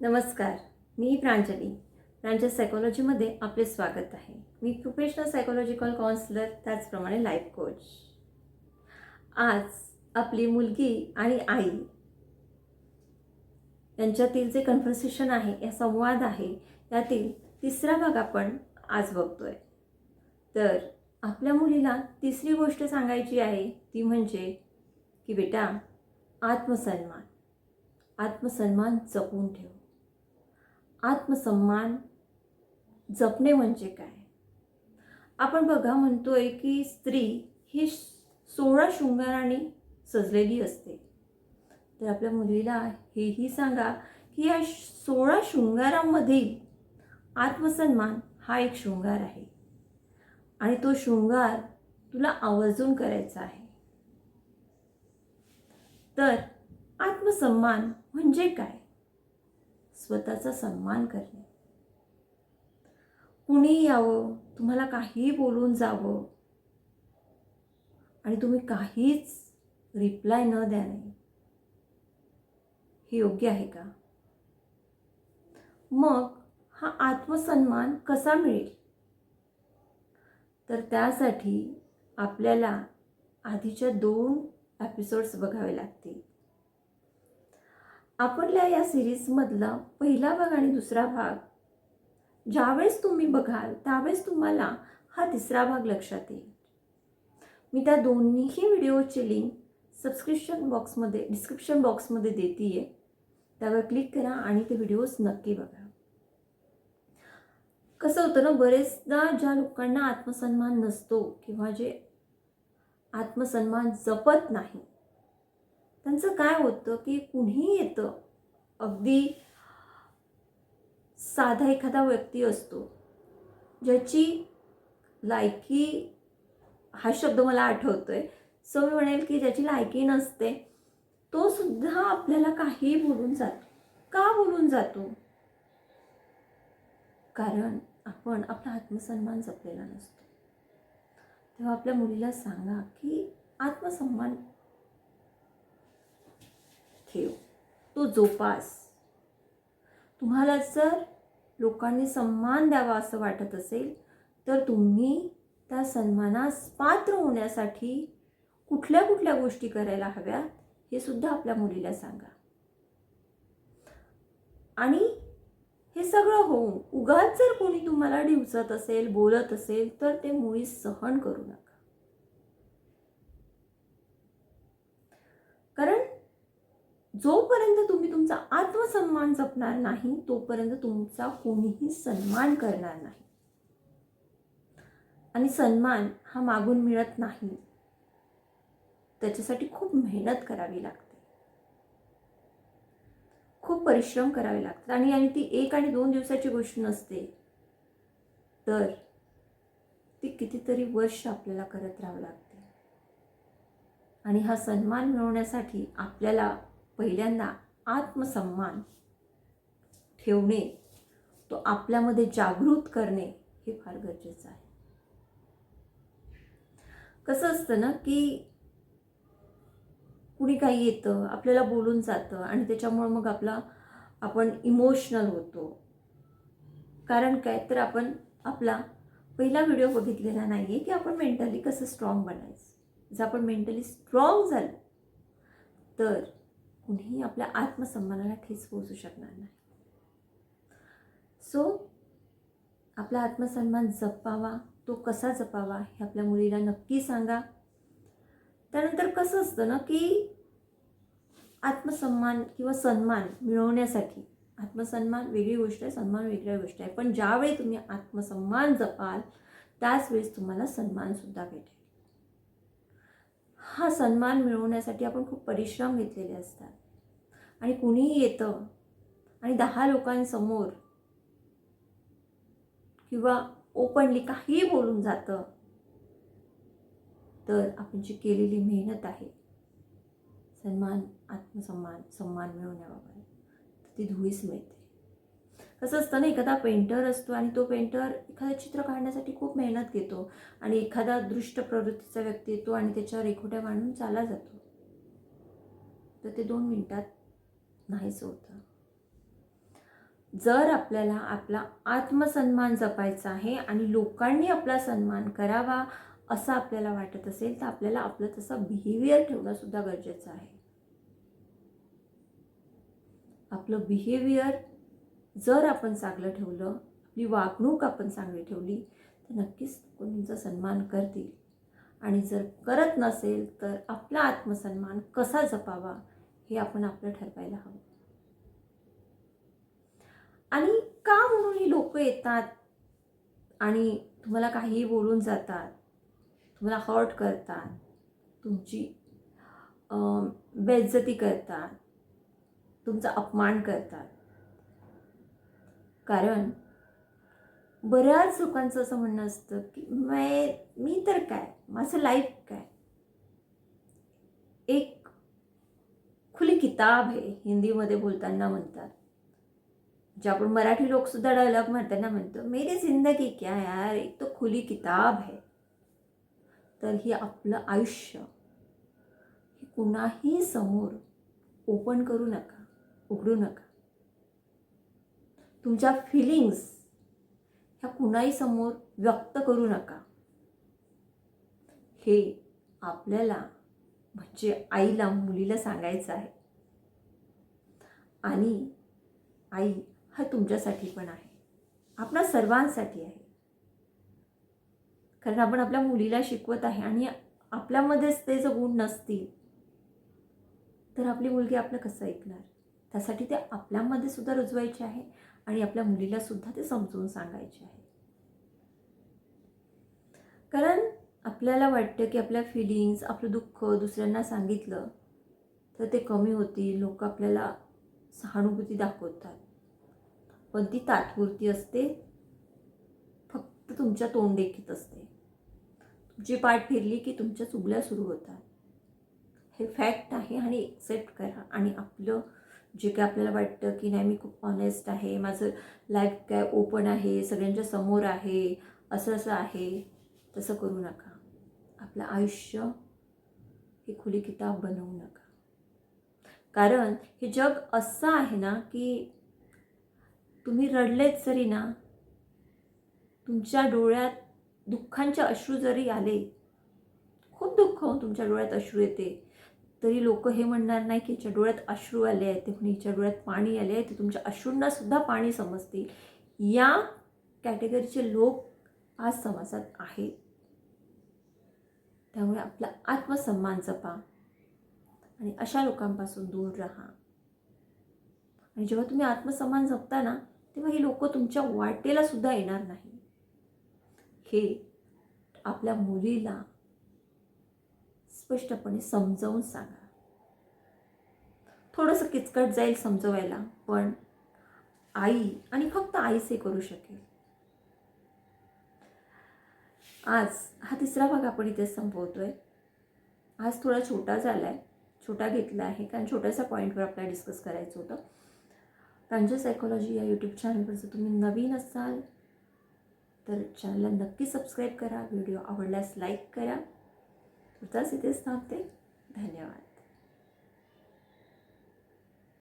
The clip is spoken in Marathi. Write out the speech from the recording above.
नमस्कार मी प्रांजली. प्रांजल सायकोलॉजीमध्ये आपले स्वागत आहे. मी प्रोफेशनल सायकोलॉजिकल काउन्सिलर त्याचप्रमाणे लाईफ कोच आज आपली मुलगी आणि आई यांच्यातील जे कन्व्हर्सेशन आहे या संवाद आहे यातील तिसरा भाग आपण आज बघतोय. तर आपल्या मुलीला तिसरी गोष्ट सांगायची आहे ती म्हणजे की बेटा आत्मसन्मान. आत्मसन्मान जपून ठेव. आत्मसन्मान जपणे म्हणजे काय? आपण बघा म्हणतोय की स्त्री ही सोळा शृंगाराने सजलेली असते. तर आपल्या मुलीला हेही सांगा की या सोळा शृंगारामधील आत्मसन्मान हा एक शृंगार आहे. आणि तो शृंगार तुला आवर्जून करायचा आहे. तर आत्मसन्मान म्हणजे काय? स्वतःचा सन्मान करणे. कुणी यावं? तुम्हाला काहीही बोलून जावं. आणि तुम्ही काहीच रिप्लाय न द्याने हे योग्य आहे का? मग हा आत्मसन्मान कसा मिळेल? तर त्यासाठी आपल्याला आधीच्या दोन एपिसोड्स बघावे लागतील. आपल्या या सिरीजमधला पहिला भाग आणि दुसरा भाग ज्यावेळेस तुम्ही बघाल त्यावेळेस तुम्हाला हा तिसरा भाग लक्षात येईल. मी त्या दोन्हीही व्हिडिओची लिंक सबस्क्रिप्शन बॉक्समध्ये डिस्क्रिप्शन बॉक्समध्ये देते आहे त्यावर क्लिक करा आणि ते व्हिडिओज नक्की बघा. कसं होतं ना बरेचदा ज्या लोकांना आत्मसन्मान नसतो किंवा जे आत्मसन्मान जपत नाही त्यांचं काय होतं की कुणीही येतं अगदी साधा एखादा व्यक्ती असतो ज्याची लायकी हा शब्द मला आठवतोय. सो मी म्हणेल की ज्याची लायकी नसते तो सुद्धा आपल्याला काही बोलून जातो. का बोलून जातो? कारण आपण आपला आत्मसन्मान जपलेला नसतो. तेव्हा आपल्या मुलीला सांगा की आत्मसन्मान ठेव. तो जोपास. तुम्हाला जर लोकांनी सन्मान द्यावा असं वाटत असेल तर तुम्ही त्या सन्मानास पात्र होण्यासाठी कुठल्या कुठल्या गोष्टी करायला हव्यात हे सुद्धा आपल्या मुलीला सांगा. आणि हे सगळं होऊन उगाच जर कोणी तुम्हाला डिवचत असेल बोलत असेल तर ते मुळी सहन करू नका कारण जोपर्यंत तुम्ही तुमचा आत्मसन्मान जपणार नाही तोपर्यंत तुमचा कोणीही सन्मान करणार नाही. आणि सन्मान हा मागून मिळत नाही. त्याच्यासाठी खूप मेहनत करावी लागते. खूप परिश्रम करावे लागतात. आणि आणि ती एक आणि दोन दिवसाची गोष्ट नसते. तर ती कितीतरी वर्ष आपल्याला करत राहावं लागते. आणि हा सन्मान मिळवण्यासाठी आपल्याला पहिल्यांदा आत्मसन्मान ठेवणे तो आपल्यामध्ये जागृत करणे हे फार गरजेचं आहे. कसं असतं ना की कुणी काही येतं आपल्याला बोलून जातं आणि त्याच्यामुळं मग आपला आपण इमोशनल होतो. कारण काय तर आपण आपला पहिला व्हिडिओ बघितलेला नाही आहे की आपण मेंटली कसं स्ट्रॉंग बनायचं. जर आपण मेंटली स्ट्रॉंग झालं तर कुणीही आपल्या आत्मसन्मानाला ठेच पोहोचू शकणार नाही. सो आपला आत्मसन्मान जपावा तो कसा जपावा हे आपल्या मुलीला नक्की सांगा. त्यानंतर कसं असतं ना की आत्मसन्मान किंवा सन्मान मिळवण्यासाठी आत्मसन्मान वेगळी गोष्ट आहे सन्मान वेगळ्या गोष्ट आहे. पण ज्यावेळी तुम्ही आत्मसन्मान जपाल त्याच वेळेस तुम्हाला सन्मानसुद्धा भेटेल. हा सन्मान मिळवण्यासाठी आपण खूप परिश्रम घेतलेले असतात. आणि कुणीही येतं आणि दहा लोकांसमोर किंवा ओपनली काहीही बोलून जातं तर आपण जी केलेली मेहनत आहे. सन्मान आत्मसन्मान सन्मान मिळवण्याबाबत. तर ती धुळीस मिळते. कसं असतं ना एखादा पेंटर असतो आणि तो पेंटर एखादं चित्र काढण्यासाठी खूप मेहनत घेतो आणि एखादा दृष्ट प्रवृत्तीचा व्यक्ती येतो आणि त्याच्यावर रेखोट्या मांडून चालला जातो. तर ते दोन मिनटात नाहीच होतं. जर आपल्याला आपला आत्मसन्मान जपायचा आहे आणि लोकांनी आपला सन्मान करावा असं आपल्याला वाटत असेल तर आपल्याला आपलं तसं बिहेवियर ठेवणं सुद्धा गरजेचं आहे. आपलं बिहेवियर जर आपण चांगलं ठेवलं आपली वागणूक आपण चांगली ठेवली तर नक्कीच कोणीचा तुमचा सन्मान करतील. आणि जर करत नसेल तर आपला आत्मसन्मान कसा जपावा हे आपण आपलं ठरवायला हवं. आणि का म्हणून ही लोक येतात? आणि तुम्हाला काहीही बोलून जातात तुम्हाला हर्ट करतात तुमची बेज्जती बेइज्जती करतात तुमचा अपमान करतात. कारण बऱ्याच लोकांचं असं म्हणणं असतं की मै मी तर काय? माझं लाईफ काय? एक खुली किताब आहे हिंदीमध्ये बोलताना म्हणतात. जे आपण मराठी लोकसुद्धा डायलॉग म्हणताना म्हणतो मेरी जिंदगी क्या यार? एक तो खुली किताब आहे तर ही आपलं आयुष्य हे कुणाही समोर ओपन करू नका उघडू नका. तुमच्या फिलिंग्स ह्या कुणाही समोर व्यक्त करू नका. हे आपल्याला म्हणजे आईला मुलीला सांगायचं आहे. आणि आई हा तुमच्यासाठी पण आहे. आपणा सर्वांसाठी आहे. कारण आपण आपल्या मुलीला शिकवत आहे आणि आपल्यामध्येच ते जर गुण नसतील तर आपली मुलगी आपलं कसं ऐकणार? त्यासाठी ते आपल्यामध्ये सुद्धा रुजवायचे आहे. आणि आपल्या मुलीला सुद्धा ते समजून सांगायचे आहे. कारण आपल्याला वाटतं की आपल्या फिलिंग्स आपलं दुःख दुसऱ्यांना सांगितलं तर ते कमी होतील लोक आपल्याला सहानुभूती दाखवतात. पण ती तात्पुरती असते फक्त तुमच्या तोंडदेखीत असते. तुमची पाठ फिरली की तुमच्या चुगल्या सुरू होतात. हे फॅक्ट आहे आणि एक्सेप्ट करा आणि आपलं जे काय आपल्याला वाटतं की नाही मी खूप ऑनेस्ट आहे माझं लाईफ काय ओपन आहे सगळ्यांच्या समोर आहे असं असं आहे तसं करू नका. आपलं आयुष्य ही खुली किताब बनवू नका. कारण हे जग असं आहे ना की तुम्ही रडलेत जरी ना तुमच्या डोळ्यात दुःखांचे अश्रू जरी आले खूप दुःख होऊन तुमच्या डोळ्यात अश्रू येते. तरी लोक हे म्हणणार नाही की हिच्या डोळ्यात अश्रू आले आहेत ते पण हिच्या डोळ्यात पाणी आले आहे ते तुमच्या अश्रूंना सुद्धा पाणी समजतील. या कॅटेगरीचे लोक आज समाजात आहेत. त्यामुळे आपला आत्मसन्मान जपा आणि अशा लोकांपासून दूर राहा. आणि जेव्हा तुम्ही आत्मसन्मान जपता ना तेव्हा ही लोक तुमच्या वाटेला सुद्धा येणार नाही. हे आपल्या मुलीला स्पष्टपणे समजावून सांगा. थोडंसं किचकट जाईल समजवायला पण आई आणि फक्त आईच हे करू शकेल. आज हा तिसरा भाग आपण इथे संपवतोय. आज थोडा छोटा झाला आहे छोटा घेतला आहे कारण छोट्याशा पॉईंटवर आपल्याला डिस्कस करायचं होतं. प्रांजल सायकोलॉजी या यूट्यूब चॅनलवर जर तुम्ही नवीन असाल तर चॅनलला नक्की सबस्क्राईब करा. व्हिडिओ आवडल्यास लाईक करा. तुझाच इथेच थांबते धन्यवाद।